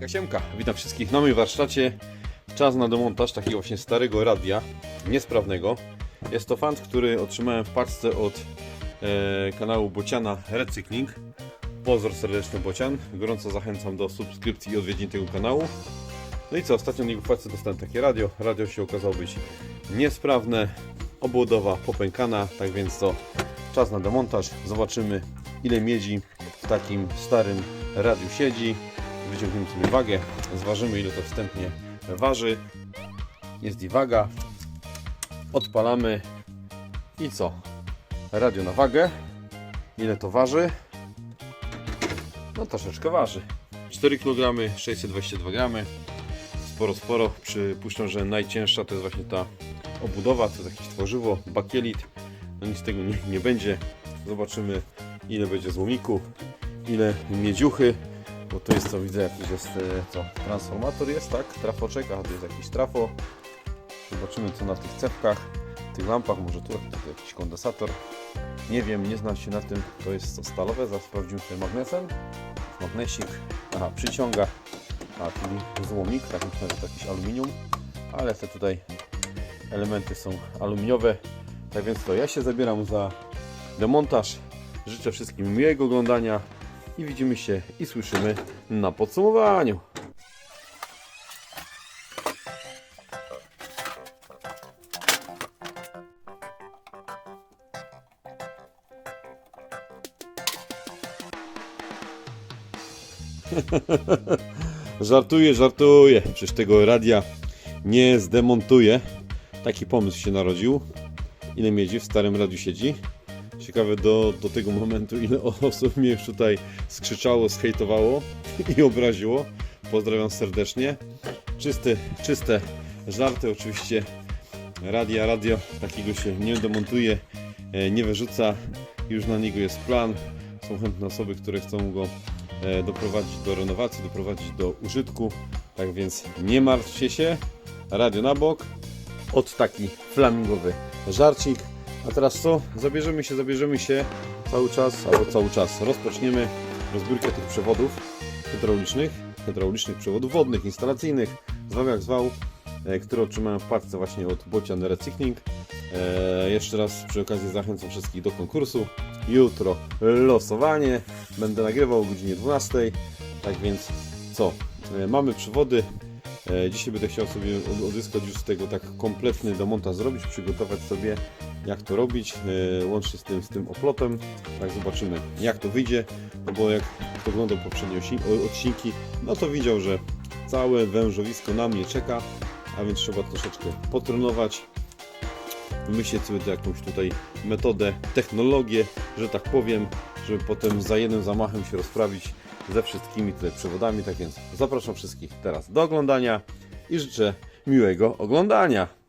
Siemka, siemka. Witam wszystkich na moim warsztacie. Czas na demontaż takiego właśnie starego radia, niesprawnego. Jest to fant, który otrzymałem w paczce od e, kanału Bociana Recykling. Pozdro serdeczny Bocian. Gorąco zachęcam do subskrypcji i odwiedzin tego kanału. No i co, ostatnio niego w paczce dostałem takie radio. Radio się okazało być niesprawne, obłodowa popękana, tak więc to czas na demontaż. Zobaczymy ile miedzi w takim starym radiu siedzi. Wyciągniemy sobie wagę, zważymy ile to wstępnie waży. Jest i waga. Odpalamy i co? Radio na wagę. Ile to waży? No troszeczkę waży. 4 kg, 622 gramy. Sporo, sporo. Przypuszczam, że najcięższa to jest właśnie ta obudowa, to jest jakieś tworzywo, bakielit. No nic z tego nie, nie będzie. Zobaczymy ile będzie złomiku, ile miedziuchy, bo to jest co widzę, jakiś jest e, co, transformator jest, tak? Trafoczek, a to jest jakiś trafo. Zobaczymy co na tych cewkach, tych lampach, może tu, tu jakiś kondensator. Nie wiem, nie znam się na tym, to jest co stalowe, zaraz sprawdzimy sobie magnesem. Magnesik, aha, przyciąga, a czyli złomik, tak myślę, że to jakiś aluminium, ale te tutaj elementy są aluminiowe. Tak więc to ja się zabieram za demontaż. Życzę wszystkim miłego oglądania i widzimy się i słyszymy na podsumowaniu. żartuję, żartuję. Przecież tego radia nie zdemontuję. Taki pomysł się narodził. Ile miedzi w starym radiu siedzi? Ciekawe do, do tego momentu, ile osób mnie już tutaj skrzyczało, skejtowało i obraziło. Pozdrawiam serdecznie. Czyste, czyste żarty, oczywiście. Radia, radio takiego się nie demontuje, e, nie wyrzuca. Już na niego jest plan. Są chętne osoby, które chcą go e, doprowadzić do renowacji, doprowadzić do użytku. Tak więc nie martwcie się. Radio na bok. Od taki flamingowy żarcik. A teraz co? Zabierzemy się, zabierzemy się cały czas, albo cały czas rozpoczniemy rozbiórkę tych przewodów hydraulicznych, hydraulicznych przewodów wodnych, instalacyjnych, zwał jak zwał, e, które otrzymałem w paczce właśnie od Bocian Recykling. E, jeszcze raz przy okazji zachęcam wszystkich do konkursu. Jutro losowanie, będę nagrywał o godzinie 12. Tak więc co? E, mamy przewody, Dzisiaj będę chciał sobie od- odzyskać już z tego tak kompletny demontaż zrobić, przygotować sobie jak to robić, e, łącznie z tym, z tym oplotem. Tak zobaczymy jak to wyjdzie, no bo jak kto oglądał poprzednie odcinki, no to widział, że całe wężowisko na mnie czeka, a więc trzeba troszeczkę potrenować, wymyślić sobie jakąś tutaj metodę, technologię, że tak powiem, żeby potem za jednym zamachem się rozprawić ze wszystkimi tutaj przewodami. Tak więc zapraszam wszystkich teraz do oglądania i życzę miłego oglądania.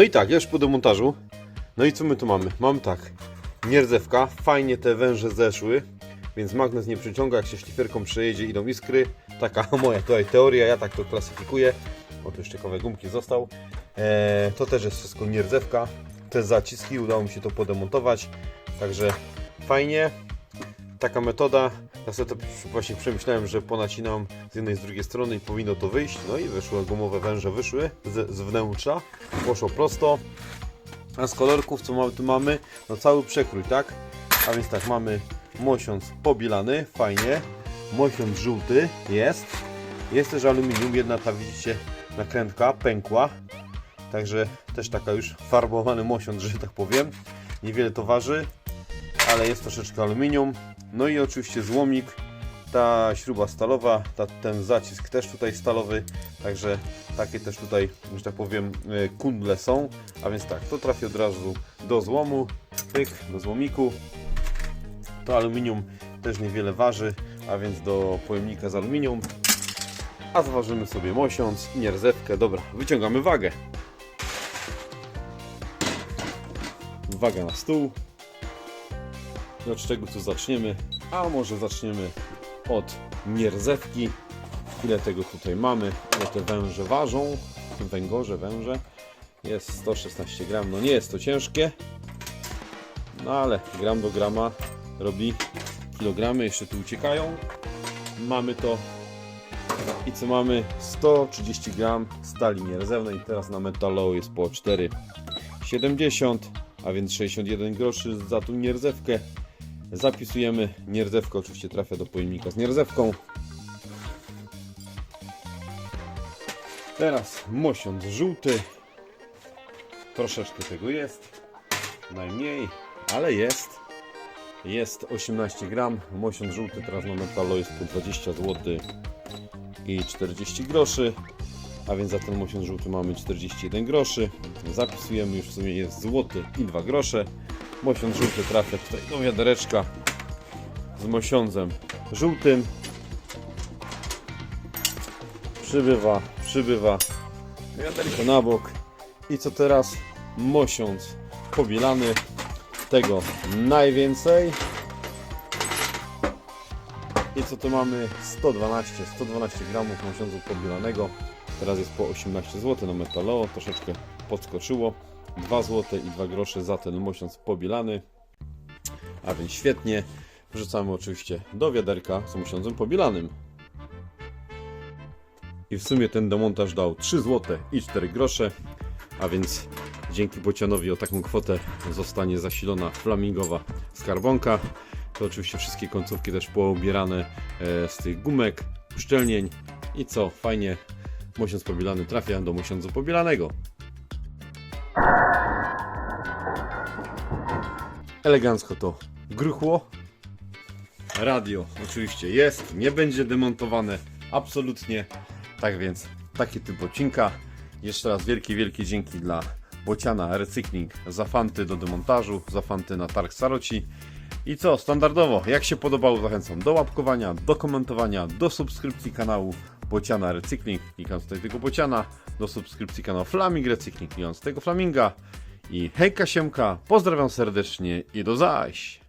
No i tak, już po demontażu. No i co my tu mamy? Mamy tak, nierdzewka, fajnie te węże zeszły, więc magnes nie przyciąga, jak się szlifierką przejedzie idą iskry. Taka moja tutaj teoria, ja tak to klasyfikuję. O, tu jeszcze kawałek gumki został. Eee, to też jest wszystko nierdzewka. Te zaciski, udało mi się to podemontować, także fajnie. Taka metoda. Ja sobie to właśnie przemyślałem, że ponacinam z jednej i z drugiej strony i powinno to wyjść. No i wyszły gumowe węże, wyszły z, z wnętrza. Poszło prosto. A z kolorków co mamy, tu mamy? No cały przekrój, tak? A więc tak, mamy mosiąc pobilany, fajnie. Mosiąc żółty jest. Jest też aluminium, jedna ta widzicie nakrętka pękła. Także też taka już farbowany mosiąc, że tak powiem. Niewiele to waży, ale jest troszeczkę aluminium. No i oczywiście złomik, ta śruba stalowa, ta, ten zacisk też tutaj stalowy, także takie też tutaj, że tak powiem, e, kundle są. A więc tak, to trafi od razu do złomu, pyk, do złomiku. To aluminium też niewiele waży, a więc do pojemnika z aluminium. A zważymy sobie mosiąc i. Dobra, wyciągamy wagę. Waga na stół. I Od czego tu zaczniemy? A może zaczniemy od nierdzewki. Ile tego tutaj mamy? Ile te węże ważą? Węgorze, węże. Jest 116 gram. No nie jest to ciężkie. No ale gram do grama robi kilogramy. Jeszcze tu uciekają. Mamy to. I co mamy? 130 gram stali nierdzewnej. Teraz na metalu jest po 4,70 a więc 61 groszy za tą nierdzewkę. Zapisujemy nierdzewkę, oczywiście trafia do pojemnika z nierdzewką. Teraz mosiąc żółty. Troszeczkę tego jest. Najmniej, ale jest. Jest 18 gram. Mosiąc żółty teraz na metalu jest po 20 zł i 40 groszy. A więc za ten mosiąc żółty mamy 41 groszy. Zapisujemy już w sumie jest złoty i 2 grosze. Mosiąc żółty trafia tutaj do wiadereczka z mosiądzem żółtym. Przybywa, przybywa. Wiaderko na bok. I co teraz? Mosiąc pobielany. Tego najwięcej. I co tu mamy? 112, 112 gramów mosiądzu pobielanego. Teraz jest po 18 zł na metalowo, troszeczkę podskoczyło. 2 zł i 2 grosze za ten mosiąc pobielany. A więc świetnie. Wrzucamy oczywiście do wiaderka z mosiądzem pobielanym. I w sumie ten demontaż dał 3 zł i 4 grosze. A więc dzięki Bocianowi o taką kwotę zostanie zasilona flamingowa skarbonka. To oczywiście wszystkie końcówki też poobierane e, z tych gumek, uszczelnień. I co, fajnie mosiąc pobielany trafia do mosiądzu pobielanego. Elegancko to gruchło. Radio oczywiście jest, nie będzie demontowane absolutnie. Tak więc taki typ odcinka. Jeszcze raz wielkie, wielkie dzięki dla Bociana Recykling za fanty do demontażu, za fanty na targ Saroci. I co, standardowo, jak się podobało, zachęcam do łapkowania, do komentowania, do subskrypcji kanału Bociana Recykling, klikając tutaj tego Bociana, do subskrypcji kanału Flaming Recykling, klikając tego Flaminga. I hejka siemka, pozdrawiam serdecznie i do zaś!